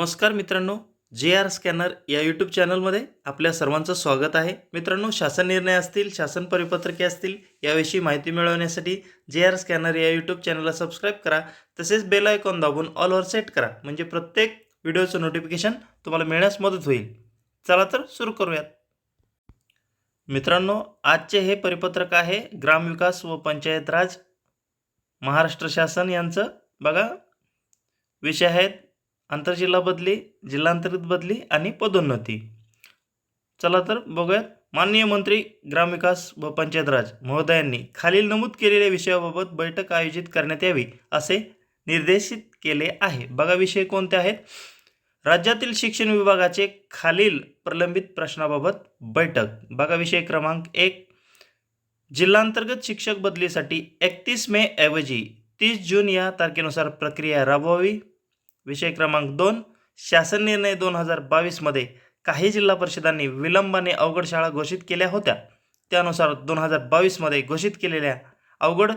नमस्कार मित्रांनो जे आर स्कॅनर या यूट्यूब चॅनलमध्ये आपल्या सर्वांचं स्वागत आहे. मित्रांनो शासन निर्णय असतील शासन परिपत्रके असतील याविषयी माहिती मिळवण्यासाठी जे आर स्कॅनर या यूट्यूब चॅनलला सबस्क्राईब करा. तसेच बेल आयकॉन दाबून ऑलवर सेट करा. म्हणजे प्रत्येक व्हिडिओचं नोटिफिकेशन तुम्हाला मिळण्यास मदत होईल. चला तर सुरू करूयात. मित्रांनो आजचे हे परिपत्रक आहे ग्रामविकास व पंचायत राज. महाराष्ट्र शासन यांचं बघा. विषय आहेत आंतरजिल्हा बदली जिल्हांतर्गत बदली आणि पदोन्नती. चला तर बघूयात. माननीय मंत्री ग्रामविकास व पंचायत राज महोदयांनी खालील नमूद केलेल्या विषयाबाबत बैठक आयोजित करण्यात यावी असे निर्देशित केले आहे. बघा विषय कोणते आहेत? राज्यातील शिक्षण विभागाचे खालील प्रलंबित प्रश्नाबाबत बैठक. बघा विषय क्रमांक एक. जिल्हांतर्गत शिक्षक बदलीसाठी एकतीस मे ऐवजी तीस जून या तारखेनुसार प्रक्रिया राबवावी. विषय क्रमांक दोन शासन निर्णय दोन हजार बावीसमध्ये काही जिल्हा परिषदांनी विलंबाने अवघड शाळा घोषित केल्या होत्या. त्यानुसार दोन हजार बावीसमध्ये घोषित केलेल्या अवघड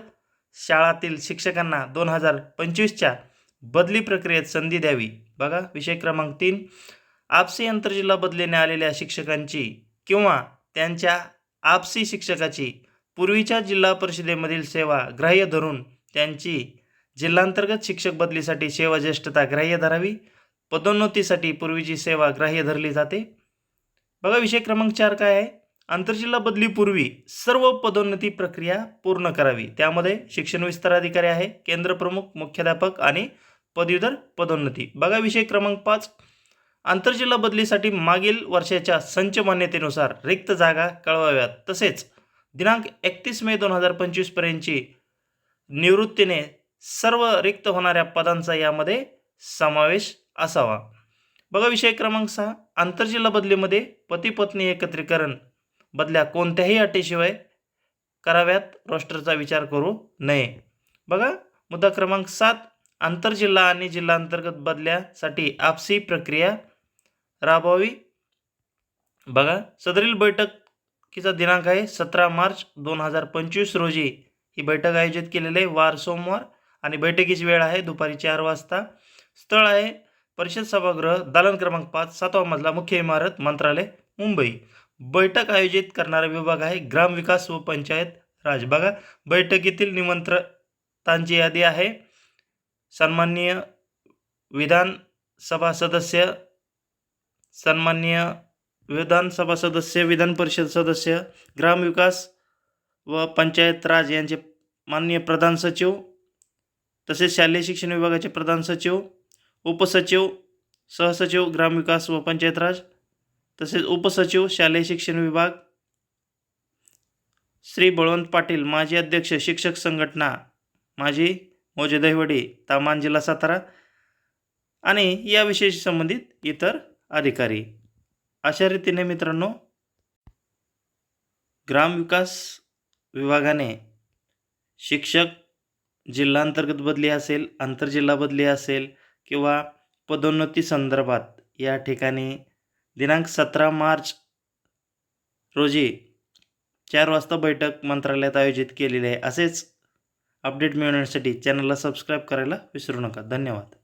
शाळातील शिक्षकांना दोन हजार पंचवीसच्या बदली प्रक्रियेत संधी द्यावी. बघा विषय क्रमांक तीन आपसी आंतरजिल्हा बदलीने आलेल्या शिक्षकांची किंवा त्यांच्या आपसी शिक्षकाची पूर्वीच्या जिल्हा परिषदेमधील सेवा ग्राह्य धरून त्यांची जिल्हांतर्गत शिक्षक बदलीसाठी सेवा ज्येष्ठता ग्राह्य धरावी. पदोन्नतीसाठी पूर्वीची सेवा ग्राह्य धरली जाते. बघा विषय क्रमांक चार काय आहे? आंतरजिल्हा बदलीपूर्वी सर्व पदोन्नती प्रक्रिया पूर्ण करावी. त्यामध्ये शिक्षण विस्तार अधिकारी आहे केंद्रप्रमुख मुख्याध्यापक आणि पदवीधर पदोन्नती. बघा विषय क्रमांक पाच. आंतरजिल्हा बदलीसाठी मागील वर्षाच्या संच मान्यतेनुसार रिक्त जागा कळवाव्यात. तसेच दिनांक एकतीस मे दोन हजार पंचवीसपर्यंतची निवृत्तीने सर्व रिक्त होणाऱ्या पदांचा यामध्ये समावेश असावा. बघा विषय क्रमांक सहा. आंतरजिल्हा बदलीमध्ये पती पत्नी एकत्रीकरण बदल्या कोणत्याही अटीशिवाय कराव्यात. रोस्टरचा विचार करू नये. बघा मुद्दा क्रमांक सात. आंतरजिल्हा आणि जिल्हा अंतर्गत बदल्यासाठी आपसी प्रक्रिया राबवावी. बघा सदरील बैठकीचा दिनांक आहे सतरा मार्च दोन हजार पंचवीस रोजी. ही बैठक आयोजित केलेली आहे वार सोमवार आणि बैठकीची वेळ आहे दुपारी चार वाजता. स्थळ आहे परिषद सभागृह दालन क्रमांक पाच सातवा मजला मुख्य इमारत मंत्रालय मुंबई. बैठक आयोजित करणारा विभाग आहे ग्रामविकास व पंचायत राज. बघा बैठकीतील निमंत्रतांची यादी आहे. सन्माननीय विधानसभा सदस्य सन्माननीय विधानसभा सदस्य विधान परिषद सदस्य ग्रामविकास व पंचायत राज यांचे माननीय प्रधान सचिव तसेच शालेय शिक्षण विभागाचे प्रधान सचिव उपसचिव सहसचिव ग्रामविकास व पंचायत राज. तसेच उपसचिव शालेय शिक्षण विभाग. श्री बळवंत पाटील माजी अध्यक्ष शिक्षक संघटना. माजी मोजे दहिवडी तामान जिल्हा सातारा. आणि या विषयाशी संबंधित इतर अधिकारी. अशा रीतीने मित्रांनो ग्रामविकास विभागाने शिक्षक जिल्हांतर्गत बदली असेल आंतरजिल्हा बदली असेल किंवा पदोन्नती संदर्भात या ठिकाणी दिनांक सतरा मार्च रोजी चार वाजता बैठक मंत्रालयात आयोजित केलेली आहे. असेच अपडेट मिळवण्यासाठी चॅनलला सबस्क्राईब करायला विसरू नका. धन्यवाद.